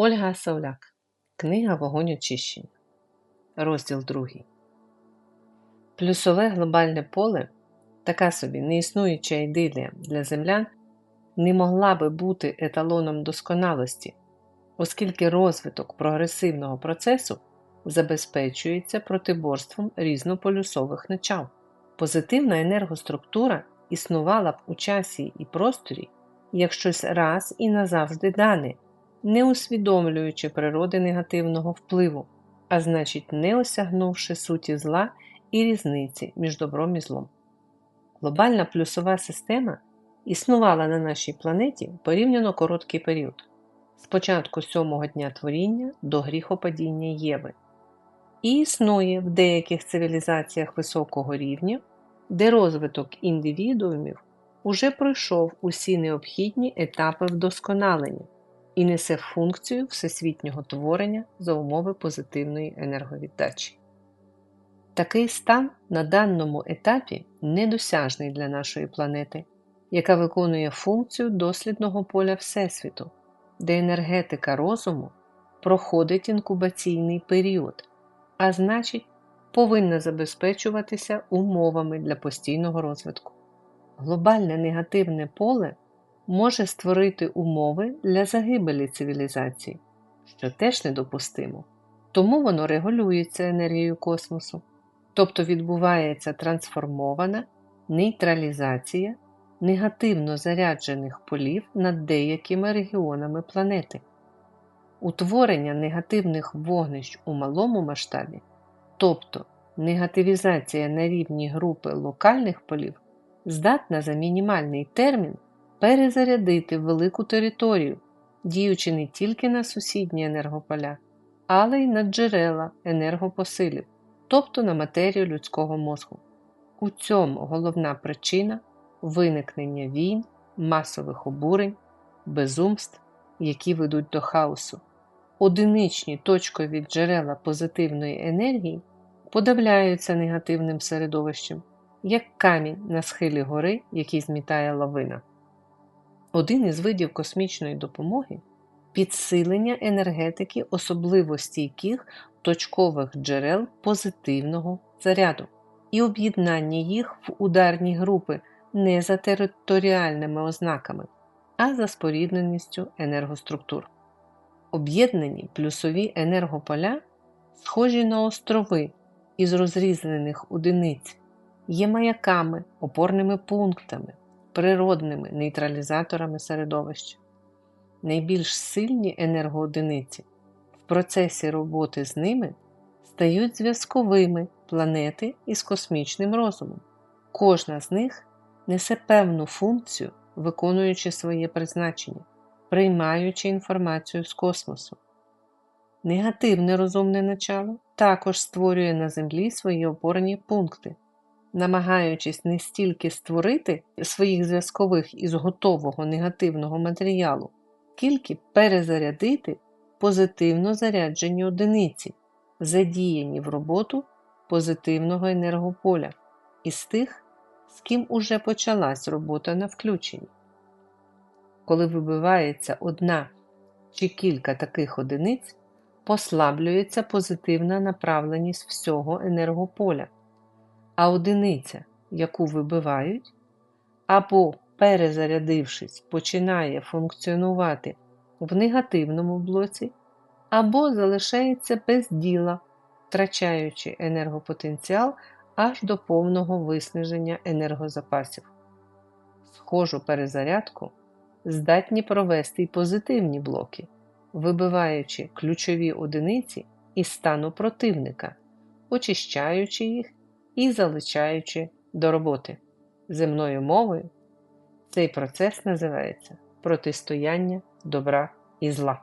Ольга Сауляк. Книга Вогонь очищення. Розділ 2. Плюсове глобальне поле така собі неіснуюча ідилія для землян не могла би бути еталоном досконалості, оскільки розвиток прогресивного процесу забезпечується протиборством різнополюсових начал. Позитивна енергоструктура існувала б у часі і просторі як щось раз і назавжди дане не усвідомлюючи природи негативного впливу, а значить, не осягнувши суті зла і різниці між добром і злом. Глобальна плюсова система існувала на нашій планеті порівняно короткий період з початку сьомого дня творіння до гріхопадіння Єви, і існує в деяких цивілізаціях високого рівня, де розвиток індивідуумів уже пройшов усі необхідні етапи вдосконалення і несе функцію всесвітнього творення за умови позитивної енерговіддачі. Такий стан на даному етапі недосяжний для нашої планети, яка виконує функцію дослідного поля Всесвіту, де енергетика розуму проходить інкубаційний період, а значить, повинна забезпечуватися умовами для постійного розвитку. Глобальне негативне поле може створити умови для загибелі цивілізації, що теж недопустимо. Тому воно регулюється енергією космосу, тобто відбувається трансформована нейтралізація негативно заряджених полів над деякими регіонами планети. Утворення негативних вогнищ у малому масштабі, тобто негативізація на рівні групи локальних полів, здатна за мінімальний термін перезарядити велику територію, діючи не тільки на сусідні енергополя, але й на джерела енергопосилів, тобто на матерію людського мозку. У цьому головна причина виникнення війн, масових обурень, безумств, які ведуть до хаосу. Одиничні точкові джерела позитивної енергії подавляються негативним середовищем, як камінь на схилі гори, який змітає лавина. Один із видів космічної допомоги підсилення енергетики особливо стійких точкових джерел позитивного заряду і об'єднання їх в ударні групи не за територіальними ознаками, а за спорідненістю енергоструктур. Об'єднані плюсові енергополя схожі на острови із розрізнених одиниць, є маяками, опорними пунктами природними нейтралізаторами середовища. Найбільш сильні енергоодиниці в процесі роботи з ними стають зв'язковими планети із космічним розумом. Кожна з них несе певну функцію, виконуючи своє призначення, приймаючи інформацію з космосу. Негативне розумне начало також створює на Землі свої опорні пункти намагаючись не стільки створити своїх зв'язкових із готового негативного матеріалу, скільки перезарядити позитивно заряджені одиниці, задіяні в роботу позитивного енергополя із тих, з ким уже почалась робота на включенні. Коли вибивається одна чи кілька таких одиниць, послаблюється позитивна направленість всього енергополя а одиниця, яку вибивають, або, перезарядившись, починає функціонувати в негативному блоці, або залишається без діла, втрачаючи енергопотенціал аж до повного виснаження енергозапасів. Схожу перезарядку здатні провести й позитивні блоки, вибиваючи ключові одиниці із стану противника, очищаючи їх і залучаючи до роботи. Земною мовою цей процес називається протистояння добра і зла.